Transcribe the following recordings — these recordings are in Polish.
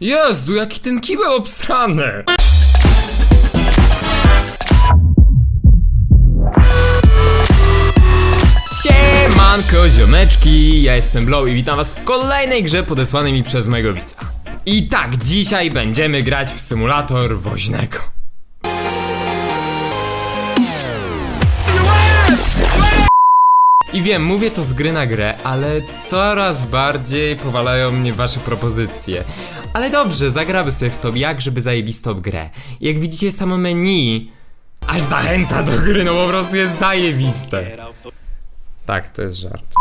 Jezu, jaki ten kibel obsrany! Siemanko, ziomeczki, ja jestem Blow i witam was w kolejnej grze podesłanej mi przez mojego widza. I tak, dzisiaj będziemy grać w symulator woźnego. I wiem, mówię to z gry na grę, ale coraz bardziej powalają mnie wasze propozycje. Ale dobrze, zagramy sobie w to jakżeby zajebistą grę. Jak widzicie, samo menu aż zachęca do gry, no po prostu jest zajebiste. Tak, to jest żart.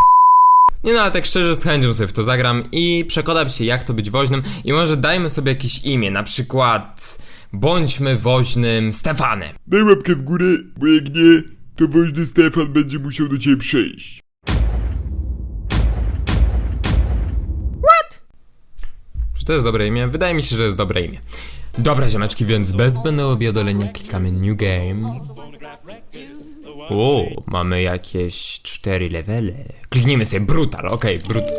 Nie no, ale tak szczerze z chęcią sobie w to zagram i przekonam się jak to być woźnym i może dajmy sobie jakieś imię, na przykład bądźmy woźnym Stefanem. Daj łapkę w górę, bo jak nie, to woźny Stefan będzie musiał do ciebie przyjść. Czy to jest dobre imię? Wydaje mi się, że jest dobre imię. Dobra, ziomeczki, więc bez zbędnego biodolenia klikamy New Game. O, mamy jakieś cztery levele. Kliknijmy sobie Brutal, okej, Brutal.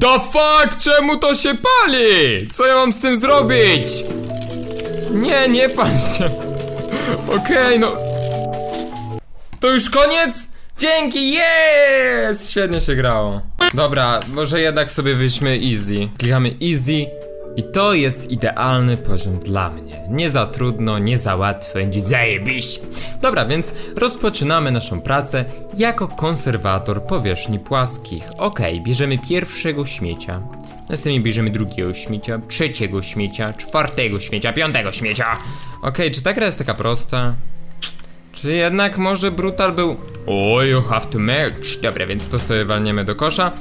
The fuck? Czemu to się pali? Co ja mam z tym zrobić? Nie, nie pan się. Okej, no. To już koniec? Dzięki, jest! Świetnie się grało. Dobra, może jednak sobie weźmy easy. Klikamy easy i to jest idealny poziom dla mnie. Nie za trudno, nie za łatwo, będzie zajebiście. Dobra, więc rozpoczynamy naszą pracę jako konserwator powierzchni płaskich. Okej, bierzemy pierwszego śmiecia. Następnie bierzemy drugiego śmiecia, trzeciego śmiecia, czwartego śmiecia, piątego śmiecia. Okej, czy ta gra jest taka prosta? Czy jednak może Brutal był... Oh, you have to merge. Dobra, więc to sobie walniemy do kosza.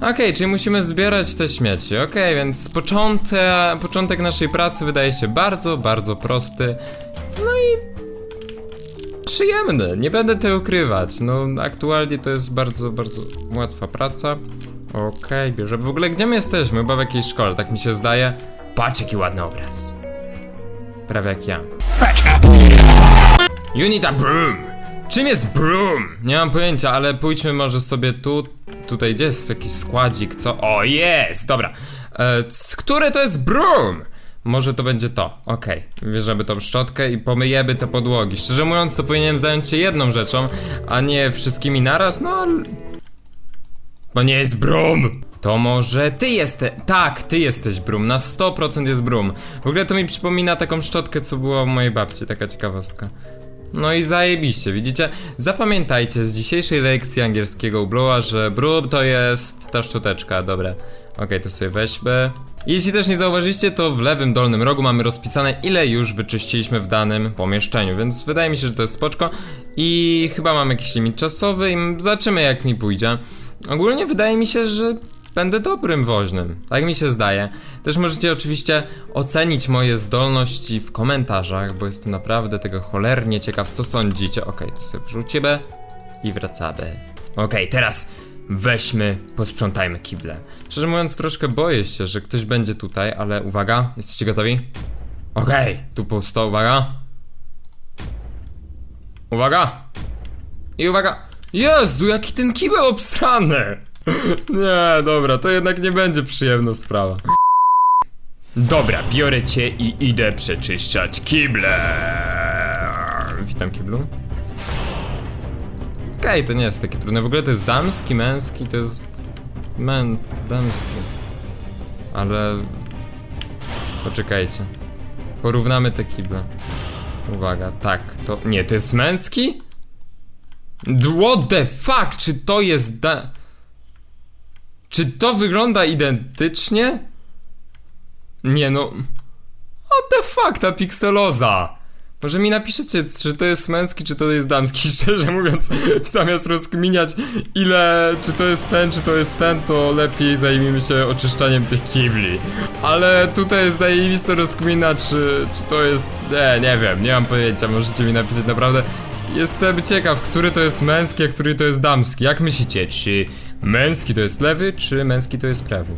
Okej, czyli musimy zbierać te śmieci. Okej, więc początek, naszej pracy wydaje się bardzo, bardzo prosty. No i... Przyjemny, nie będę tego ukrywać. No, aktualnie to jest bardzo, bardzo łatwa praca. Okej, bierzemy. W ogóle gdzie my jesteśmy? Chyba w jakiejś szkole, tak mi się zdaje. Patrz jaki ładny obraz. Prawie jak ja. Unita Broom! Czym jest Broom? Nie mam pojęcia, ale pójdźmy może sobie tu. Tutaj gdzie jest jakiś składzik, co? O, jest! Dobra. E, które to jest Broom? Może to będzie to. Okej. Bierzemy tą szczotkę i pomyjemy te podłogi. Szczerze mówiąc, to powinienem zająć się jedną rzeczą, a nie wszystkimi naraz, no. Bo nie jest Brum! To może ty jesteś. Tak, ty jesteś Brum. Na 100% jest Brum. W ogóle to mi przypomina taką szczotkę, co była u mojej babci, taka ciekawostka. No i zajebiście, widzicie? Zapamiętajcie z dzisiejszej lekcji angielskiego u Blowa, że Brum to jest ta szczoteczka, dobra. Okej, to sobie weźmy. Jeśli też nie zauważyliście, to w lewym dolnym rogu mamy rozpisane ile już wyczyściliśmy w danym pomieszczeniu, więc wydaje mi się, że to jest spoczko i chyba mamy jakiś limit czasowy i zobaczymy jak mi pójdzie. Ogólnie wydaje mi się, że będę dobrym woźnym. Tak mi się zdaje. Też możecie oczywiście ocenić moje zdolności w komentarzach, bo jestem naprawdę tego cholernie ciekaw, co sądzicie. Okej, to sobie wrzucimy i wracamy. Okej, teraz weźmy, posprzątajmy kible. Szczerze mówiąc, troszkę boję się, że ktoś będzie tutaj, ale uwaga, jesteście gotowi? Okej, tu pusto, uwaga. Uwaga! I uwaga! Jezu, jaki ten kibel obsrany! Nie, dobra, to jednak nie będzie przyjemna sprawa. Dobra, biorę cię i idę przeczyszczać kible. Witam kiblu. Okej, to nie jest takie trudne. W ogóle to jest damski, męski, to jest... Mę... damski. Ale... Poczekajcie. Porównamy te kible. Uwaga, tak, to... Nie, to jest męski? What the fuck? Czy to jest da... Czy to wygląda identycznie? Nie no... What the fuck, ta pikseloza? Może mi napiszecie, czy to jest męski, czy to jest damski. Szczerze mówiąc, zamiast rozkminiać ile, czy to jest ten, czy to jest ten, to lepiej zajmijmy się oczyszczaniem tych kibli. Ale tutaj jest zajebiste rozkmina, czy, czy to jest... Nie, nie wiem, nie mam pojęcia, możecie mi napisać naprawdę. Jestem ciekaw, który to jest męski, a który to jest damski. Jak myślicie, czy Męski to jest lewy, czy męski to jest prawy?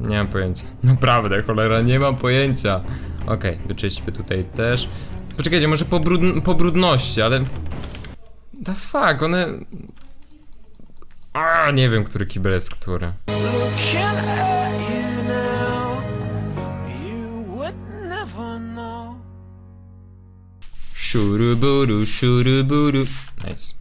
Nie mam pojęcia. Naprawdę, cholera, nie mam pojęcia. Okej, okay, wyczyśćmy tutaj też. Poczekajcie, może po, brud po brudności, ale... The fuck, one... A, nie wiem, który kibel jest który. Szuruburu, szuruburu. Nice.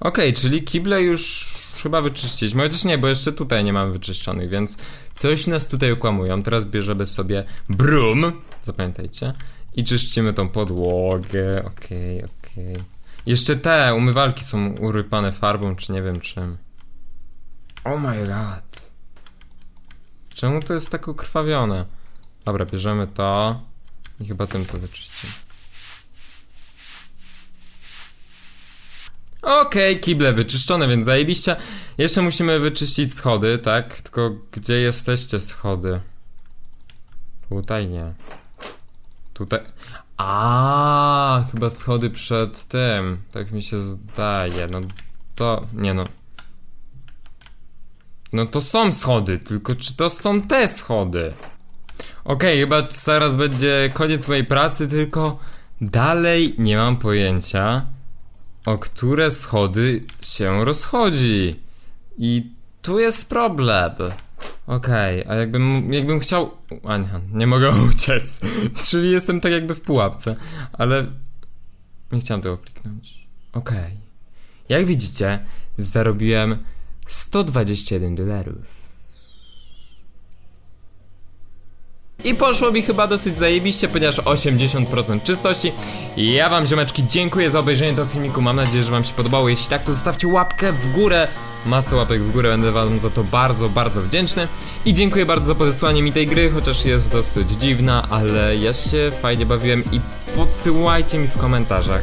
Okej, okay, czyli kible już chyba wyczyściliśmy. Chociaż nie, bo jeszcze tutaj nie mamy wyczyszczonych, więc coś nas tutaj okłamują. Teraz bierzemy sobie brum, zapamiętajcie, i czyścimy tą podłogę. Okej, okej. Jeszcze te umywalki są urypane farbą, czy nie wiem czym. Oh my god. Czemu to jest tak ukrwawione? Dobra, bierzemy to i chyba tym to wyczyścimy. Okej, kible wyczyszczone, więc zajebiście. Jeszcze musimy wyczyścić schody, tak? Tylko gdzie jesteście schody? Tutaj nie. Tutaj. A, chyba schody przed tym. Tak mi się zdaje. No to. Nie no. No to są schody, tylko czy to są te schody? Okej, chyba zaraz będzie koniec mojej pracy, tylko dalej nie mam pojęcia, o które schody się rozchodzi. I tu jest problem. Okej, a jakbym, jakbym chciał... A nie, mogę uciec. Czyli jestem tak jakby w pułapce, ale... Nie chciałem tego kliknąć. Okej. Jak widzicie, zarobiłem 121 dolarów. I poszło mi chyba dosyć zajebiście, ponieważ 80% czystości. Ja wam ziomeczki dziękuję za obejrzenie tego filmiku, mam nadzieję, że wam się podobało. Jeśli tak, to zostawcie łapkę w górę. Masę łapek w górę, będę wam za to bardzo, bardzo wdzięczny. I dziękuję bardzo za podesłanie mi tej gry, chociaż jest dosyć dziwna, ale ja się fajnie bawiłem i podsyłajcie mi w komentarzach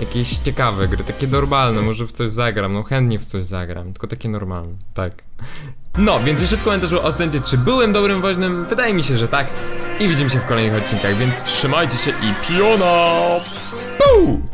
jakieś ciekawe gry, takie normalne, może w coś zagram, no chętnie w coś zagram, tylko takie normalne, tak. No, więc jeszcze w komentarzu ocencie, czy byłem dobrym woźnym. Wydaje mi się, że tak. I widzimy się w kolejnych odcinkach, więc trzymajcie się i piona! Puu!